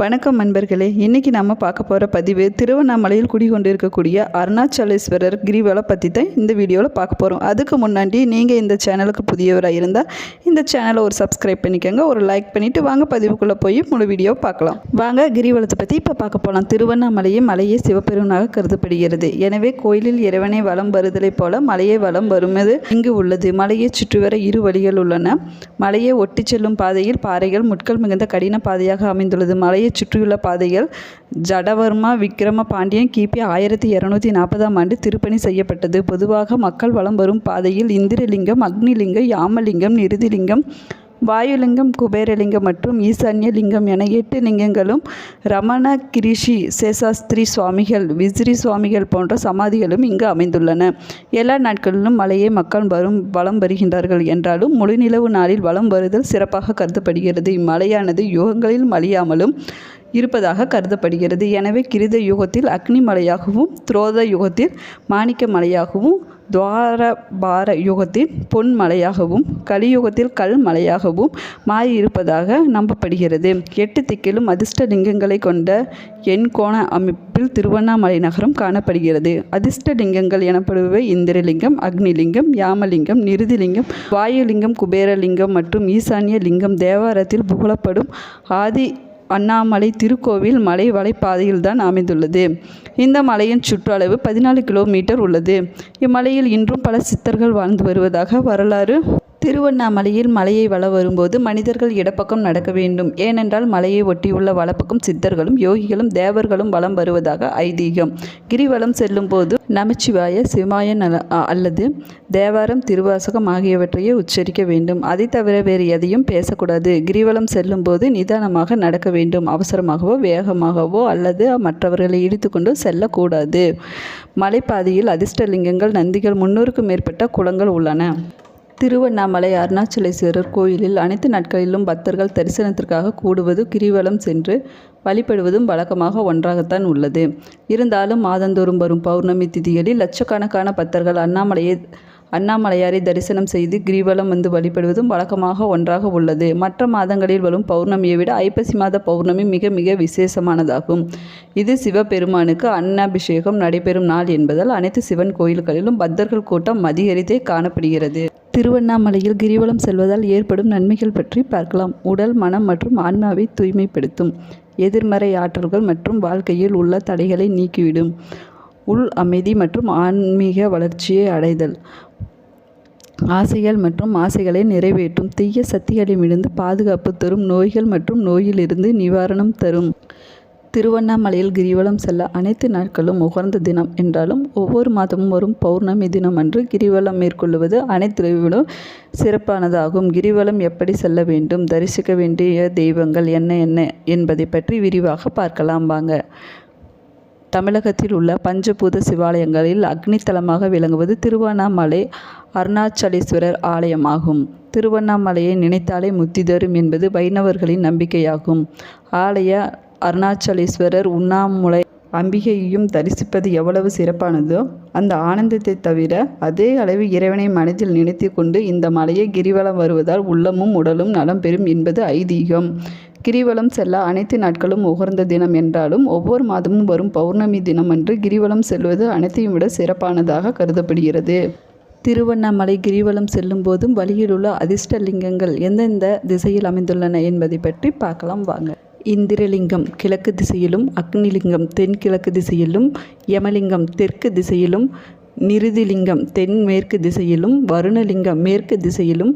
வணக்கம் நண்பர்களே. இன்றைக்கி நம்ம பார்க்க போகிற பதிவு திருவண்ணாமலையில் குடிகொண்டிருக்கக்கூடிய அருணாச்சலேஸ்வரர் கிரிவலை பற்றி தான் இந்த வீடியோவில் பார்க்க போகிறோம் அதுக்கு முன்னாடி நீங்கள் இந்த சேனலுக்கு புதியவராக இருந்தால் இந்த சேனலை ஒரு சப்ஸ்கிரைப் பண்ணிக்கோங்க. ஒரு லைக் பண்ணிவிட்டு வாங்க பதிவுக்குள்ளே போய் முழு வீடியோ பார்க்கலாம். வாங்க கிரிவலத்தை பற்றி இப்போ பார்க்க போகலாம் திருவண்ணாமலையே மலையே சிவபெருவனாக கருதப்படுகிறது. எனவே கோயிலில் இறைவனை வளம் வருதலைப் போல மலையை வளம் வருவது இங்கு உள்ளது. மலையை சுற்றி வர இரு வழிகள் உள்ளன. மலையை ஒட்டி செல்லும் பாதையில் பாறைகள் முட்கள் மிகுந்த கடின பாதையாக அமைந்துள்ளது. மலையை சுற்றியுள்ள பாதைகள் ஜடவர்மா விக்ரம பாண்டியன் கிபி ஆயிரத்தி இரநூத்தி நாற்பதாம் ஆண்டு திருப்பணி செய்யப்பட்டது. பொதுவாக மக்கள் வலம் வரும் பாதையில் இந்திரலிங்கம் அக்னிலிங்கம் யாமலிங்கம் நிருதிலிங்கம் வாயுலிங்கம் குபேரலிங்கம் மற்றும் ஈசான்ய லிங்கம் என எட்டு லிங்கங்களும் ரமண கிரிஷி சேசாஸ்திரி சுவாமிகள் விசிறி சுவாமிகள் போன்ற சமாதிகளும் இங்கு அமைந்துள்ளன. எல்லா நாட்களிலும் மலையை மக்கள் வரும் வலம் வருகின்றார்கள் என்றாலும் முழுநிலவு நாளில் வலம் வருதல் சிறப்பாக கருதப்படுகிறது. இம்மலையானது யுகங்களில் மலியாமலும் இருப்பதாக கருதப்படுகிறது. எனவே கிருத யுகத்தில் அக்னி மலையாகவும் துரோத யுகத்தில் மாணிக்க மலையாகவும் துவாரபார யுகத்தில் பொன் மலையாகவும் கலியுகத்தில் கல் மலையாகவும் மாறியிருப்பதாக நம்பப்படுகிறது. எட்டு திக்கிலும் அதிர்ஷ்ட லிங்கங்களை கொண்ட எண்கோண அமைப்பில் திருவண்ணாமலை நகரம் காணப்படுகிறது. அதிர்ஷ்ட லிங்கங்கள் எனப்படுபவை இந்திரலிங்கம் அக்னிலிங்கம் யாமலிங்கம் நிருதிலிங்கம் வாயுலிங்கம் குபேரலிங்கம் மற்றும் ஈசானிய லிங்கம். தேவாரத்தில் புகழப்படும் ஆதி அண்ணாமலை திருக்கோவில் மலை வலைப்பாதையில்தான் அமைந்துள்ளது. இந்த மலையின் சுற்றளவு பதினாலு கிலோமீட்டர் உள்ளது. இம்மலையில் இன்றும் பல சித்தர்கள் வாழ்ந்து வருவதாக வரலாறு திருவண்ணாமலையில் மலையை வள வரும்போது மனிதர்கள் இடப்பக்கம் நடக்க வேண்டும். ஏனென்றால் மலையை ஒட்டியுள்ள வலப்பக்கம் சித்தர்களும் யோகிகளும் தேவர்களும் வலம் வருவதாக ஐதீகம். கிரிவலம் செல்லும் போது நமச்சிவாய சிவாயன் அல அல்லது தேவாரம் திருவாசகம் ஆகியவற்றையே உச்சரிக்க வேண்டும். அதை தவிர வேறு எதையும் பேசக்கூடாது. கிரிவலம் செல்லும்போது நிதானமாக நடக்க வேண்டும். அவசரமாகவோ வேகமாகவோ அல்லது மற்றவர்களை இடித்துக்கொண்டு செல்லக்கூடாது. மலைப்பாதையில் அதிர்ஷ்டலிங்கங்கள் நந்திகள் முன்னூறுக்கும் மேற்பட்ட குளங்கள் உள்ளன. திருவண்ணாமலை அருணாச்சலேஸ்வரர் கோயிலில் அனைத்து நாட்களிலும் பக்தர்கள் தரிசனத்திற்காக கூடுவது கிரிவலம் சென்று வழிபடுவதும் வழக்கமாக ஒன்றாகத்தான் உள்ளது. இருந்தாலும் மாதந்தோறும் வரும் பௌர்ணமி திதிகளில் லட்சக்கணக்கான பக்தர்கள் அண்ணாமலையை அண்ணாமலையாரை தரிசனம் செய்து கிரிவலம் வந்து வழிபடுவதும் வழக்கமாக ஒன்றாக உள்ளது. மற்ற மாதங்களில் வரும் பௌர்ணமியை விட ஐப்பசி மாத பௌர்ணமி மிக மிக விசேஷமானதாகும். இது சிவபெருமானுக்கு அன்னாபிஷேகம் நடைபெறும் நாள் என்பதால் அனைத்து சிவன் கோயில்களிலும் பக்தர்கள் கூட்டம் அதிகரித்தே காணப்படுகிறது. திருவண்ணாமலையில் கிரிவலம் செல்வதால் ஏற்படும் நன்மைகள் பற்றி பார்க்கலாம். உடல் மனம் மற்றும் ஆன்மாவை தூய்மைப்படுத்தும். எதிர்மறை ஆற்றல்கள் மற்றும் வாழ்க்கையில் உள்ள தடைகளை நீக்கிவிடும். உள் அமைதி மற்றும் ஆன்மீக வளர்ச்சியை அடைதல். ஆசைகள் மற்றும் ஆசைகளை நிறைவேற்றும் தீய சக்திகளிடமிருந்து பாதுகாப்பு தரும் நோய்கள் மற்றும் நோயிலிருந்து நிவாரணம் தரும். திருவண்ணாமலையில் கிரிவலம் செல்ல அனைத்து நாட்களும் உகர்ந்த தினம் என்றாலும் ஒவ்வொரு மாதமும் வரும் பௌர்ணமி தினம் அன்று கிரிவலம் மேற்கொள்வது அனைத்து சிறப்பானதாகும். கிரிவலம் எப்படி செல்ல வேண்டும் தரிசிக்க வேண்டிய தெய்வங்கள் என்ன என்ன என்பதை பற்றி விரிவாக பார்க்கலாம். வாங்க. தமிழகத்தில் உள்ள பஞ்சபூத சிவாலயங்களில் அக்னித்தலமாக விளங்குவது திருவண்ணாமலை அருணாச்சலேஸ்வரர் ஆலயமாகும். திருவண்ணாமலையை நினைத்தாலே முத்தி தரும் என்பது வைணவர்களின் நம்பிக்கையாகும். ஆலய அருணாச்சலேஸ்வரர் உண்ணாமுலை அம்பிகையையும் தரிசிப்பது எவ்வளவு சிறப்பானதோ அந்த ஆனந்தத்தை தவிர அதே அளவு இறைவனை மனதில் நினைத்து கொண்டு இந்த மலையை கிரிவலம் வருவதால் உள்ளமும் உடலும் நலம் பெறும் என்பது ஐதீகம். கிரிவலம் செல்ல அனைத்து நாட்களும் உகர்ந்த தினம் என்றாலும் ஒவ்வொரு மாதமும் வரும் பௌர்ணமி தினம் அன்று கிரிவலம் செல்வது அனைத்தையும் விட சிறப்பானதாக கருதப்படுகிறது. திருவண்ணாமலை கிரிவலம் செல்லும் போதும் வழியில் உள்ள அதிர்ஷ்டலிங்கங்கள் எந்தெந்த திசையில் அமைந்துள்ளன என்பதை பற்றி பார்க்கலாம் வாங்க. இந்திரலிங்கம் கிழக்கு திசையிலும் அக்னிலிங்கம் தென்கிழக்கு திசையிலும் யமலிங்கம் தெற்கு திசையிலும் நிருதிலிங்கம் தென்மேற்கு திசையிலும் வருணலிங்கம் மேற்கு திசையிலும்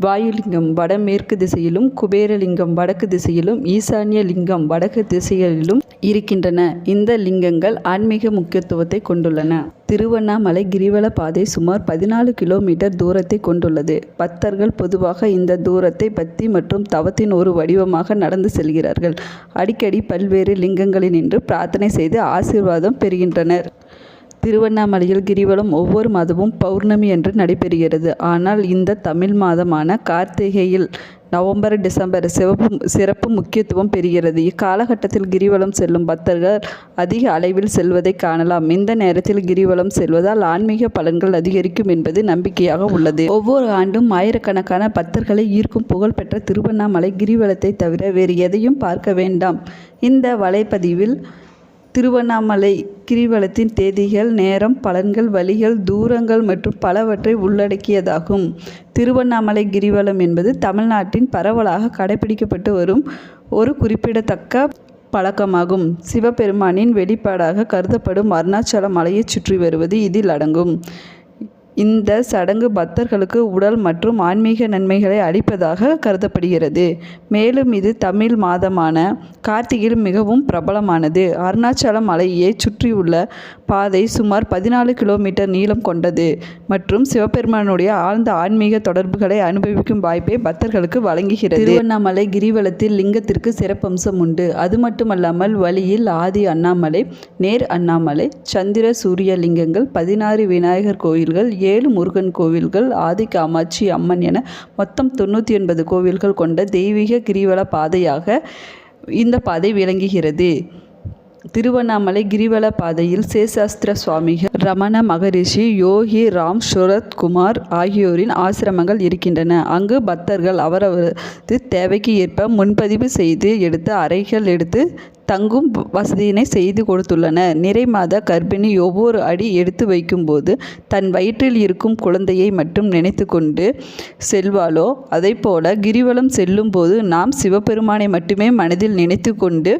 வாயுலிங்கம் வடமேற்கு திசையிலும் குபேரலிங்கம் வடக்கு திசையிலும் ஈசான்ய லிங்கம் வடக்கு திசைகளிலும் இருக்கின்றன. இந்த லிங்கங்கள் ஆன்மீக முக்கியத்துவத்தை கொண்டுள்ளன. திருவண்ணாமலை கிரிவல பாதை சுமார் பதினாலு கிலோமீட்டர் தூரத்தை கொண்டுள்ளது. பக்தர்கள் பொதுவாக இந்த தூரத்தை பக்தி மற்றும் தவத்தின் ஒரு வடிவமாக நடந்து செல்கிறார்கள். அடிக்கடி பல்வேறு லிங்கங்களில் நின்று பிரார்த்தனை செய்து ஆசீர்வாதம் பெறுகின்றனர். திருவண்ணாமலையில் கிரிவலம் ஒவ்வொரு மாதமும் பௌர்ணமி என்று நடைபெறுகிறது. ஆனால் இந்த தமிழ் மாதமான கார்த்திகையில் நவம்பர் டிசம்பர் சிவப்பு சிறப்பு முக்கியத்துவம் பெறுகிறது. இக்காலகட்டத்தில் கிரிவலம் செல்லும் பக்தர்கள் அதிக அளவில் செல்வதை காணலாம். இந்த நேரத்தில் கிரிவலம் செல்வதால் ஆன்மீக பலன்கள் அதிகரிக்கும் என்பது நம்பிக்கையாக உள்ளது. ஒவ்வொரு ஆண்டும் ஆயிரக்கணக்கான பக்தர்களை ஈர்க்கும் புகழ்பெற்ற திருவண்ணாமலை கிரிவலத்தை தவிர வேறு எதையும் பார்க்க வேண்டாம். இந்த வலைப்பதிவில் திருவண்ணாமலை கிரிவலத்தின் தேதிகள் நேரம் பலன்கள் வழிகள் தூரங்கள் மற்றும் பலவற்றை உள்ளடக்கியதாகும். திருவண்ணாமலை கிரிவலம் என்பது தமிழ்நாட்டின் பரவலாக கடைபிடிக்கப்பட்டு வரும் ஒரு குறிப்பிடத்தக்க பழக்கமாகும். சிவபெருமானின் வெளிப்பாடாக கருதப்படும் அருணாச்சல மலையைச் சுற்றி வருவது இதில் அடங்கும். இந்த சடங்கு பக்தர்களுக்கு உடல் மற்றும் ஆன்மீக நன்மைகளை அளிப்பதாக கருதப்படுகிறது. மேலும் இது தமிழ் மாதமான கார்த்திகையில் மிகவும் பிரபலமானது. அருணாச்சல மலையை சுற்றியுள்ள பாதை சுமார் பதினாலு கிலோமீட்டர் நீளம் கொண்டது மற்றும் சிவபெருமானுடைய ஆழ்ந்த ஆன்மீக தொடர்புகளை அனுபவிக்கும் வாய்ப்பை பக்தர்களுக்கு வழங்குகிறது. திருவண்ணாமலை கிரிவலத்தில் லிங்கத்திற்கு சிறப்பம்சம் உண்டு. அது மட்டுமல்லாமல் வழியில் ஆதி அண்ணாமலை நேர் அண்ணாமலை சந்திர சூரிய லிங்கங்கள் பதினாறு விநாயகர் கோயில்கள் ஏழு முருகன் கோவில்கள் ஆதி காமாட்சி அம்மன் என மொத்தம் தொண்ணூற்றி ஒன்பது கோவில்கள் கொண்ட தெய்வீக கிரிவல பாதையாக இந்த பாதை விளங்குகிறது. திருவண்ணாமலை கிரிவல பாதையில் சேஷாஸ்திர சுவாமிகள் ரமண மகரிஷி யோகி ராம் சுரத்குமார் ஆகியோரின் ஆசிரமங்கள் இருக்கின்றன. அங்கு பக்தர்கள் அவரவரது தேவைக்கு ஏற்ப முன்பதிவு செய்து எடுத்த அறைகள் எடுத்து தங்கும் வசதியினை செய்து கொடுத்துள்ளனர் நிறைமாத கர்ப்பிணி ஒவ்வொரு அடி எடுத்து வைக்கும்போது தன் வயிற்றில் இருக்கும் குழந்தையை மட்டும் நினைத்து கொண்டு செல்வாளோ? போல கிரிவலம் செல்லும்போது நாம் சிவபெருமானை மட்டுமே மனதில் நினைத்து கொண்டு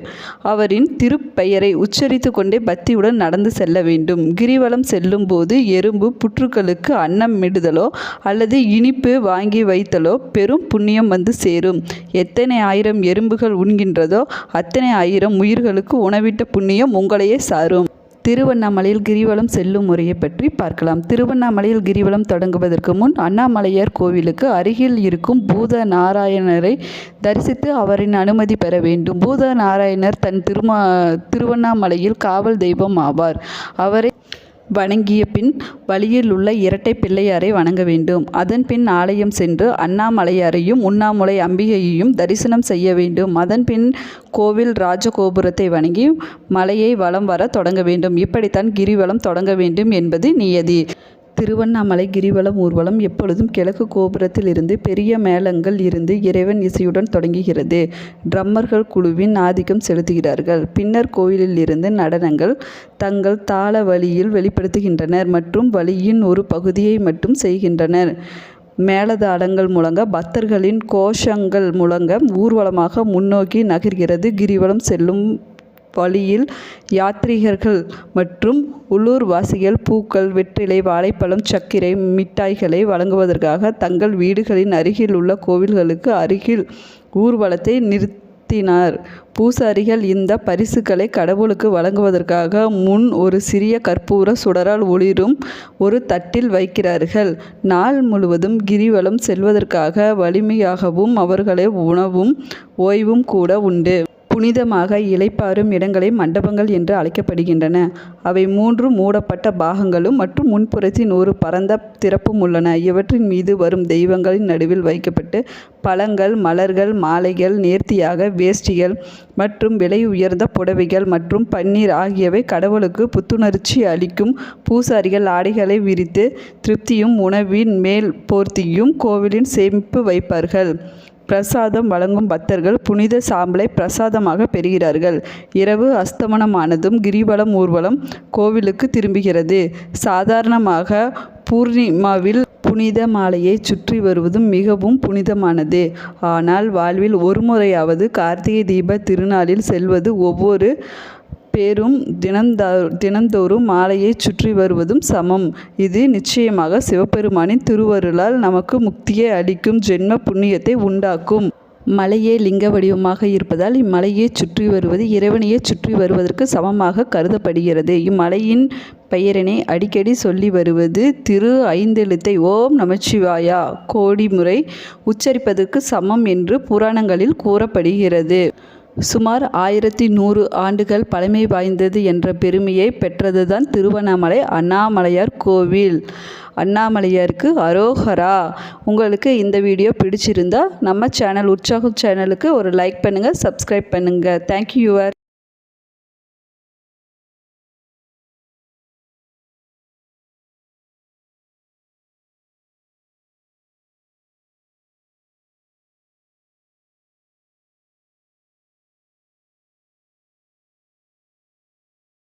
அவரின் திருப்பெயரை உச்சரித்து கொண்டே பக்தியுடன் நடந்து செல்ல வேண்டும். கிரிவலம் செல்லும்போது எறும்பு புற்றுக்களுக்கு அன்னம் மிடுதலோ அல்லது இனிப்பு வாங்கி வைத்தலோ பெரும் புண்ணியம் வந்து சேரும். எத்தனை ஆயிரம் எறும்புகள் உண்கின்றதோ அத்தனை ஆயிரம் உயிர்களுக்கு உணவிட்ட புண்ணியம் உங்களையே சாரும். திருவண்ணாமலையில் கிரிவலம் செல்லும் முறையை பற்றி பார்க்கலாம். திருவண்ணாமலையில் கிரிவலம் தொடங்குவதற்கு முன் அண்ணாமலையார் கோவிலுக்கு அருகில் இருக்கும் பூத நாராயணரை தரிசித்து அவரின் அனுமதி பெற வேண்டும். பூத நாராயணர் தன் திருமா திருவண்ணாமலையில் காவல் தெய்வம் ஆவார். அவரை வணங்கிய பின் வழியில் உள்ள இரட்டை பிள்ளையாரை வணங்க வேண்டும். அதன் பின் ஆலயம் சென்று அண்ணாமலையாரையும் உண்ணாமுலை அம்பிகையையும் தரிசனம் செய்ய வேண்டும். அதன் பின் கோவில் ராஜகோபுரத்தை வணங்கி மலையை வலம் வர தொடங்க வேண்டும். இப்படித்தான் கிரிவலம் தொடங்க வேண்டும் என்பது நியதி. திருவண்ணாமலை கிரிவலம் ஊர்வலம் எப்பொழுதும் கிழக்கு கோபுரத்தில் இருந்து பெரிய மேளங்கள் இருந்து இறைவன் இசையுடன் தொடங்குகிறது. ட்ரம்மர்கள் குழுவின் ஆதிக்கம் செலுத்துகிறார்கள். பின்னர் கோயிலில் இருந்து நடனங்கள் தங்கள் தாள வழியில் வெளிப்படுத்துகின்றனர் மற்றும் வழியின் ஒரு பகுதியை மட்டும் செய்கின்றனர். மேளதாளங்கள் முழங்க பக்தர்களின் கோஷங்கள் முழங்க ஊர்வலமாக முன்னோக்கி நகர்கிறது. கிரிவலம் செல்லும் வழியில் யாத்ரீகர்கள் மற்றும் உள்ளூர்வாசிகள் பூக்கள் வெற்றிலை வாழைப்பழம் சர்க்கரை மிட்டாய்களை வழங்குவதற்காக தங்கள் வீடுகளின் அருகில் உள்ள கோவில்களுக்கு அருகில் ஊர்வலத்தை நிறுத்தினார். பூசாரிகள் இந்த பரிசுகளை கடவுளுக்கு வழங்குவதற்காக முன் ஒரு சிறிய கற்பூர சுடரால் ஒளிரும் ஒரு தட்டில் வைக்கிறார்கள். நாள் முழுவதும் கிரிவலம் செல்வதற்காக வலிமையாகவும் அவர்களை உணவும் ஓய்வும் கூட உண்டு. புனிதமாக இளைப்பாறும் இடங்களை மண்டபங்கள் என்று அழைக்கப்படுகின்றன. அவை மூன்று மூடப்பட்ட பாகங்களும் மற்றும் முன்புறத்தின் ஒரு பரந்த திறப்பும் உள்ளன. இவற்றின் மீது வரும் தெய்வங்களின் நடுவில் வைக்கப்பட்டு பழங்கள் மலர்கள் மாலைகள் நேர்த்தியாக வேஷ்டிகள் மற்றும் விலை உயர்ந்த புடவைகள் மற்றும் பன்னீர் ஆகியவை கடவுளுக்கு புத்துணர்ச்சி அளிக்கும் பூசாரிகள் ஆடைகளை விரித்து திருப்தியும் உணவின் மேல் போர்த்தியும் கோவிலின் சேமிப்பு வைப்பார்கள். பிரசாதம் வழங்கும் பக்தர்கள் புனித சாம்பலை பிரசாதமாக பெறுகிறார்கள். இரவு அஸ்தமனமானதும் கிரிவலம் ஊர்வலம் கோவிலுக்கு திரும்புகிறது. சாதாரணமாக பூர்ணிமாவில் புனித மாலையை சுற்றி வருவதும் மிகவும் புனிதமானது. ஆனால் வாழ்வில் ஒருமுறையாவது கார்த்திகை தீப திருநாளில் செல்வது ஒவ்வொரு பேரும் தினந்தா தினந்தோறும் மாலையை சுற்றி வருவதும் சமம். இது நிச்சயமாக சிவபெருமானின் திருவருளால் நமக்கு முக்தியை அளிக்கும் ஜென்ம புண்ணியத்தை உண்டாக்கும். மலையே லிங்க வடிவமாக இருப்பதால் இம்மலையை சுற்றி வருவது இறைவனையே சுற்றி வருவதற்கு சமமாக கருதப்படுகிறது. இம்மலையின் பெயரினை அடிக்கடி சொல்லி வருவது திரு ஐந்தெழுத்தை ஓம் நமச்சிவாயா கோடி முறை உச்சரிப்பதற்கு சமம் என்று புராணங்களில் கூறப்படுகிறது. சுமார் ஆயிரத்தி நூறு ஆண்டுகள் பழமை வாய்ந்தது என்ற பெருமையை பெற்றதுதான் திருவண்ணாமலை அண்ணாமலையார் கோவில். அண்ணாமலையாருக்கு அரோகரா. உங்களுக்கு இந்த வீடியோ பிடிச்சிருந்தா நம்ம சேனல் உற்சாகம் சேனலுக்கு ஒரு லைக் பண்ணுங்கள் சப்ஸ்கிரைப் பண்ணுங்கள் தேங்க்யூ யுவர்